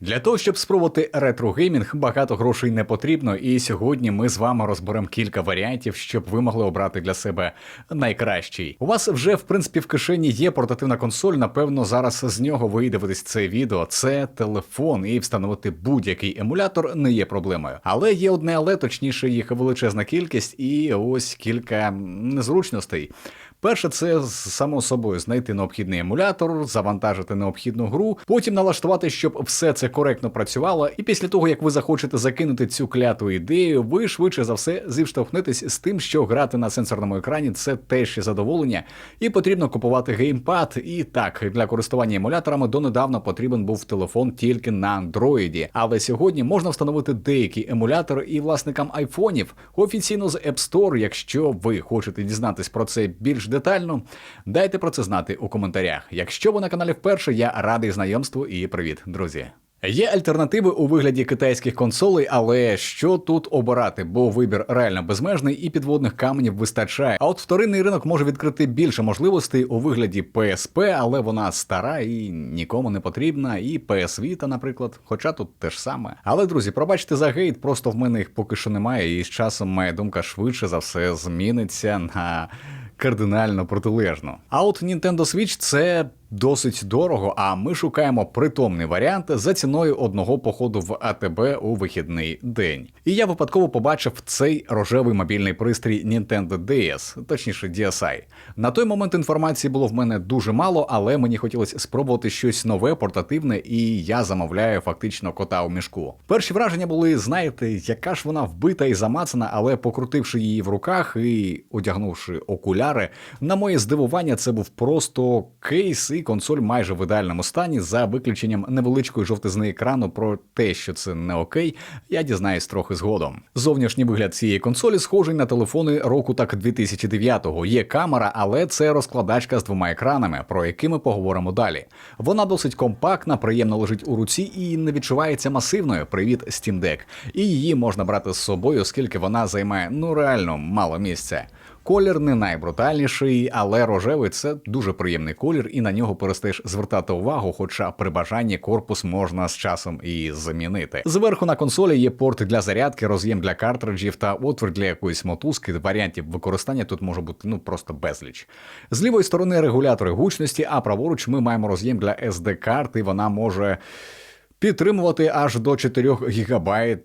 Для того, щоб спробувати ретро-геймінг, багато грошей не потрібно, і сьогодні ми з вами розберемо кілька варіантів, щоб ви могли обрати для себе найкращий. У вас вже в принципі в кишені є портативна консоль. Напевно, зараз з нього ви дивитесь це відео. Це телефон, і встановити будь-який емулятор не є проблемою. Але є одне, але точніше їх величезна кількість, і ось кілька незручностей. Перше, це само собою знайти необхідний емулятор, завантажити необхідну гру, потім налаштувати, щоб все це коректно працювало. І після того, як ви захочете закинути цю кляту ідею, ви швидше за все зіштовхнетесь з тим, що грати на сенсорному екрані це теж ще задоволення, і потрібно купувати геймпад. І так, для користування емуляторами донедавна потрібен був телефон тільки на андроїді. Але сьогодні можна встановити деякі емулятори і власникам айфонів офіційно з App Store, якщо ви хочете дізнатись про це більш детально, дайте про це знати у коментарях. Якщо ви на каналі вперше, я радий знайомству і привіт, друзі. Є альтернативи у вигляді китайських консолей, але що тут обирати? Бо вибір реально безмежний і підводних каменів вистачає. А от вторинний ринок може відкрити більше можливостей у вигляді PSP, але вона стара і нікому не потрібна. І PS Vita, наприклад, хоча тут те ж саме. Але друзі, пробачте за гейт, просто в мене їх поки що немає, і з часом моя думка швидше за все зміниться на кардинально протилежно. А от Nintendo Switch це досить дорого, а ми шукаємо притомний варіант за ціною одного походу в АТБ у вихідний день. І я випадково побачив цей рожевий мобільний пристрій Nintendo DS, точніше DSi. На той момент інформації було в мене дуже мало, але мені хотілося спробувати щось нове, портативне, і я замовляю фактично кота у мішку. Перші враження були, знаєте, яка ж вона вбита і замацана, але покрутивши її в руках і одягнувши окуляри, на моє здивування, це був просто кейс і консоль майже в ідеальному стані, за виключенням невеличкої жовтизни екрану про те, що це не окей, я дізнаюсь трохи згодом. Зовнішній вигляд цієї консолі схожий на телефони року так 2009-го. Є камера, але це розкладачка з двома екранами, про які ми поговоримо далі. Вона досить компактна, приємно лежить у руці і не відчувається масивною. Привіт, Steam Deck. І її можна брати з собою, оскільки вона займає ну реально мало місця. Колір не найбрутальніший, але рожевий це дуже приємний колір, і на нього перестаєш звертати увагу, хоча при бажанні корпус можна з часом і замінити. Зверху на консолі є порт для зарядки, роз'єм для картриджів та отвір для якоїсь мотузки. Варіантів використання тут може бути ну просто безліч. З лівої сторони регулятори гучності, а праворуч ми маємо роз'єм для SD карт, і вона може підтримувати аж до 4 ГБ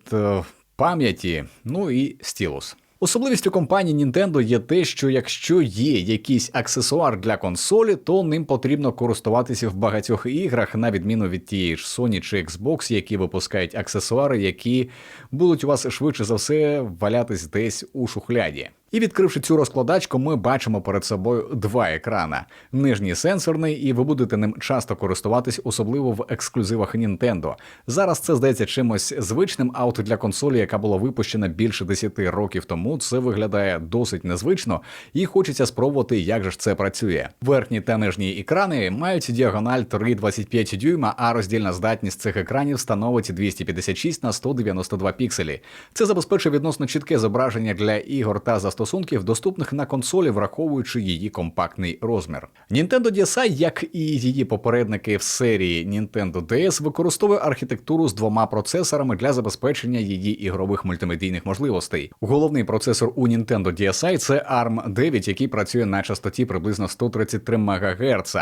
пам'яті, ну і стілус. Особливістю компанії Nintendo є те, що якщо є якийсь аксесуар для консолі, то ним потрібно користуватися в багатьох іграх, на відміну від тієї ж Sony чи Xbox, які випускають аксесуари, які будуть у вас швидше за все валятись десь у шухляді. І відкривши цю розкладачку, ми бачимо перед собою два екрана: нижній сенсорний, і ви будете ним часто користуватись, особливо в ексклюзивах Nintendo. Зараз це здається чимось звичним, а от для консолі, яка була випущена більше 10 років тому, це виглядає досить незвично, і хочеться спробувати, як же ж це працює. Верхні та нижні екрани мають діагональ 3,25 дюйма, а роздільна здатність цих екранів становить 256 на 192 пікселі. Це забезпечує відносно чітке зображення для ігор та застосунків застосунків, доступних на консолі, враховуючи її компактний розмір. Nintendo DSi, як і її попередники в серії Nintendo DS, використовує архітектуру з двома процесорами для забезпечення її ігрових мультимедійних можливостей. Головний процесор у Nintendo DSi – це ARM 9, який працює на частоті приблизно 133 МГц.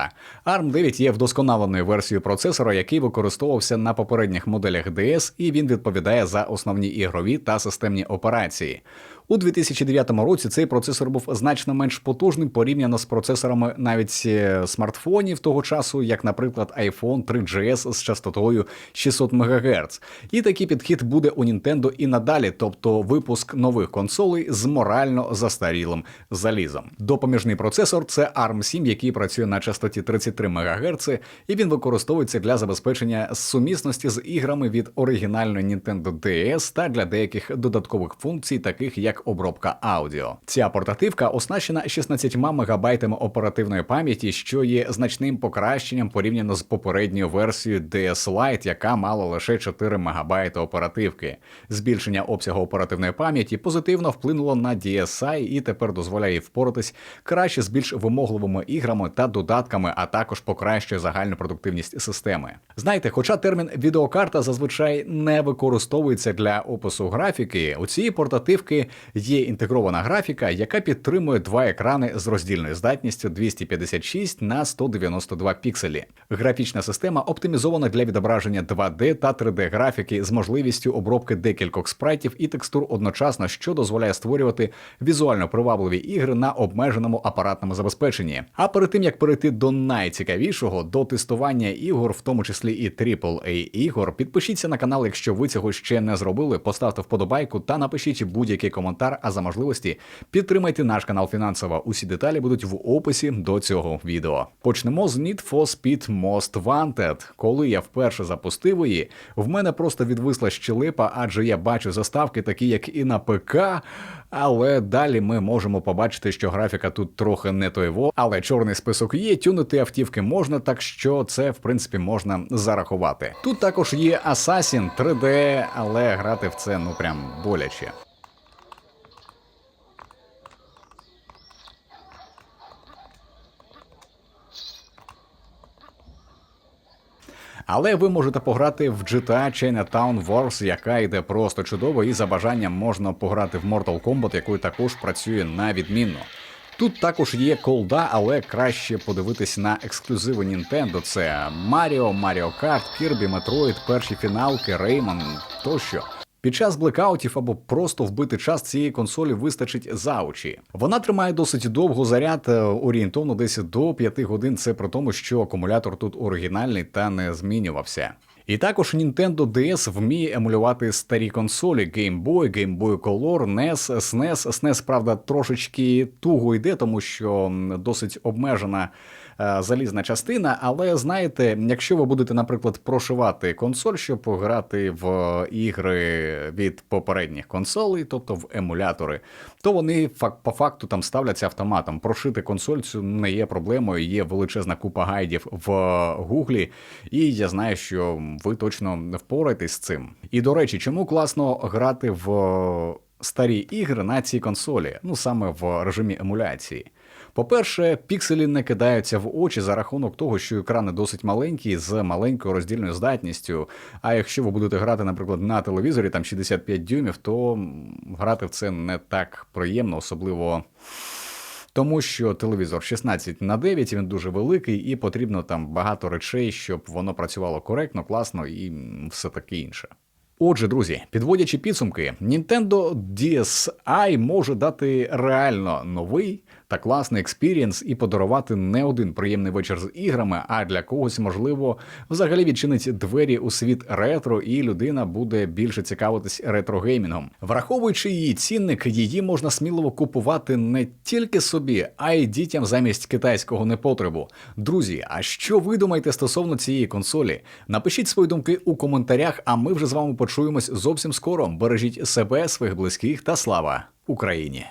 ARM 9 є вдосконаленою версією процесора, який використовувався на попередніх моделях DS, і він відповідає за основні ігрові та системні операції. У 2009 році цей процесор був значно менш потужним порівняно з процесорами навіть е, смартфонів того часу, як, наприклад, iPhone 3GS з частотою 600 МГц. І такий підхід буде у Nintendo і надалі, тобто випуск нових консолей з морально застарілим залізом. Допоміжний процесор це ARM 7, який працює на частоті 33 МГц, і він використовується для забезпечення сумісності з іграми від оригінальної Nintendo DS та для деяких додаткових функцій, таких як обробка аудіо. Ця портативка оснащена 16 мегабайтами оперативної пам'яті, що є значним покращенням порівняно з попередньою версією DS Lite, яка мала лише 4 мегабайти оперативки. Збільшення обсягу оперативної пам'яті позитивно вплинуло на DSi і тепер дозволяє впоратись краще з більш вимогливими іграми та додатками, а також покращує загальну продуктивність системи. Знаєте, хоча термін відеокарта зазвичай не використовується для опису графіки, у цієї портативки є інтегрована графіка, яка підтримує два екрани з роздільною здатністю 256 на 192 пікселі. Графічна система оптимізована для відображення 2D та 3D графіки з можливістю обробки декількох спрайтів і текстур одночасно, що дозволяє створювати візуально привабливі ігри на обмеженому апаратному забезпеченні. А перед тим як перейти до найцікавішого, до тестування ігор, в тому числі і AAA ігор, підпишіться на канал, якщо ви цього ще не зробили. Поставте вподобайку та напишіть будь-який коментар. А за можливості підтримайте наш канал фінансово. Усі деталі будуть в описі до цього відео. Почнемо з Need for Speed Most Wanted. Коли я вперше запустив її, в мене просто відвисла щелепа, адже я бачу заставки, такі як і на ПК. Але далі ми можемо побачити, що графіка тут трохи не тойво, але чорний список є, тюнити автівки можна, так що це в принципі можна зарахувати. Тут також є Assassin 3D, але грати в це ну прям боляче. Але ви можете пограти в GTA Chinatown Wars, яка йде просто чудово, і за бажанням можна пограти в Mortal Kombat, якою також працює на відмінно. Тут також є колда, але краще подивитись на ексклюзиви Nintendo. Це Mario, Mario Kart, Kirby, Metroid, перші фіналки, Rayman тощо. Під час блекаутів або просто вбити час цієї консолі вистачить за очі. Вона тримає досить довго заряд, е, орієнтовно десь до 5 годин. Це при тому, що акумулятор тут оригінальний та не змінювався. І також Nintendo DS вміє емулювати старі консолі Game Boy, Game Boy Color, NES, SNES. SNES, правда, трошечки туго йде, тому що досить обмежена е, залізна частина. Але знаєте, якщо ви будете, наприклад, прошивати консоль, щоб пограти в ігри від попередніх консолей, тобто в емулятори, то вони по факту там ставляться автоматом. Прошити консоль цю не є проблемою. Є величезна купа гайдів в Гуглі, і я знаю, що ви точно впораєтесь з цим. І до речі, чому класно грати в старі ігри на цій консолі, ну саме в режимі емуляції. По-перше, пікселі не кидаються в очі за рахунок того, що екрани досить маленькі з маленькою роздільною здатністю. А якщо ви будете грати, наприклад, на телевізорі там 65 дюймів, то грати в це не так приємно, особливо. Тому що телевізор 16 на 9, він дуже великий, і потрібно там багато речей, щоб воно працювало коректно, класно і все таке інше. Отже, друзі, підводячи підсумки, Nintendo DSi може дати реально новий та класний експірієнс і подарувати не один приємний вечір з іграми, а для когось, можливо, взагалі відчинить двері у світ ретро, і людина буде більше цікавитись ретрогеймінгом. Враховуючи її цінник, її можна сміливо купувати не тільки собі, а й дітям замість китайського непотребу. Друзі, а що ви думаєте стосовно цієї консолі? Напишіть свої думки у коментарях, а ми вже з вами почуємось зовсім скоро. Бережіть себе, своїх близьких та слава Україні!